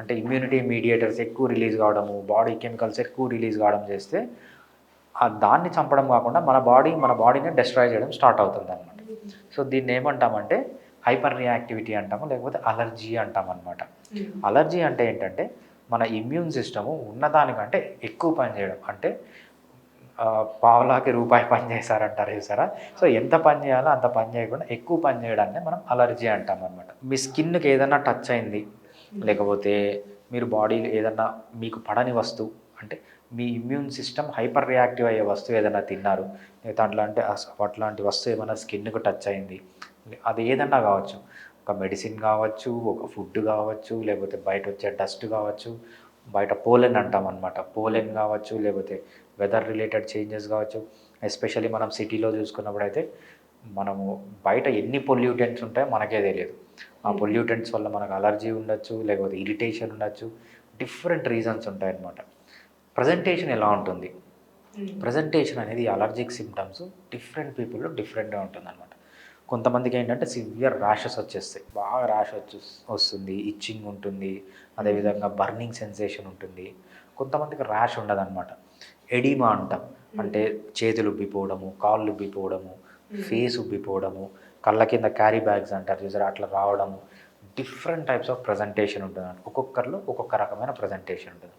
అంటే immunity mediators ఎక్కువ release కావడము బాడీ కెమికల్స్ ఎక్కువ రిలీజ్ కావడం చేస్తే ఆ దాన్ని చంపడం కాకుండా మన బాడీ మన బాడీని డిస్ట్రాయ్ చేయడం స్టార్ట్ అవుతుంది అనమాట సో దీన్ని ఏమంటామంటే హైపర్ రియాక్టివిటీ అంటాము లేకపోతే అలర్జీ అంటాం అనమాట అలర్జీ అంటే ఏంటంటే మన ఇమ్యూన్ సిస్టము ఉన్నదానికంటే ఎక్కువ పని చేయడం. అంటే పావులాకి రూపాయి పని చేశారంటారు చూసారా? సో ఎంత పని చేయాలో అంత పని చేయకుండా ఎక్కువ పని చేయడాన్ని మనం అలర్జీ అంటాం అనమాట మీ స్కిన్కి ఏదైనా టచ్ అయింది లేకపోతే మీరు బాడీలో ఏదన్నా మీకు పడని వస్తువు అంటే మీ ఇమ్యూన్ సిస్టమ్ హైపర్ రియాక్టివ్ అయ్యే వస్తువు ఏదైనా తిన్నారు లేదా అట్లాంటి అట్లాంటి వస్తువు ఏమైనా స్కిన్కు టచ్ అయింది అది ఏదన్నా కావచ్చు. ఒక మెడిసిన్ కావచ్చు ఒక ఫుడ్ కావచ్చు లేకపోతే బయట వచ్చే డస్ట్ కావచ్చు బయట పోలెన్ అంటాం అనమాట పోలెన్ కావచ్చు లేకపోతే వెదర్ రిలేటెడ్ చేంజెస్ కావచ్చు. ఎస్పెషల్లీ మనం సిటీలో చూసుకున్నప్పుడు అయితే మనము బయట ఎన్ని పొల్యూటెంట్స్ ఉంటాయో మనకే తెలియదు. ఆ పొల్యూటెంట్స్ వల్ల మనకు అలర్జీ ఉండొచ్చు లేకపోతే ఇరిటేషన్ ఉండొచ్చు డిఫరెంట్ రీజన్స్ ఉంటాయన్నమాట. ప్రజెంటేషన్ ఎలా ఉంటుంది? ప్రజెంటేషన్ అనేది అలర్జిక్ సిమ్టమ్స్ డిఫరెంట్ పీపుల్లో డిఫరెంట్గా ఉంటుంది అనమాట కొంతమందికి ఏంటంటే సివియర్ ర్యాషెస్ వచ్చేస్తాయి. బాగా ర్యాష్ వచ్చి వస్తుంది ఇచ్చింగ్ ఉంటుంది అదేవిధంగా బర్నింగ్ సెన్సేషన్ ఉంటుంది. కొంతమందికి ర్యాష్ ఉండదన్నమాట. ఎడిమా అంటాం. అంటే చేతులు ఉబ్బిపోవడము కాళ్ళు ఉబ్బిపోవడము ఫేస్ ఉబ్బిపోవడము కళ్ళ కింద క్యారీ బ్యాగ్స్ అంటారు చూసారు? అట్లా రావడము డిఫరెంట్ టైప్స్ ఆఫ్ ప్రజెంటేషన్ ఉంటుంది ఒక్కొక్కరిలో ఒక్కొక్క రకమైన ప్రజెంటేషన్ ఉంటుంది.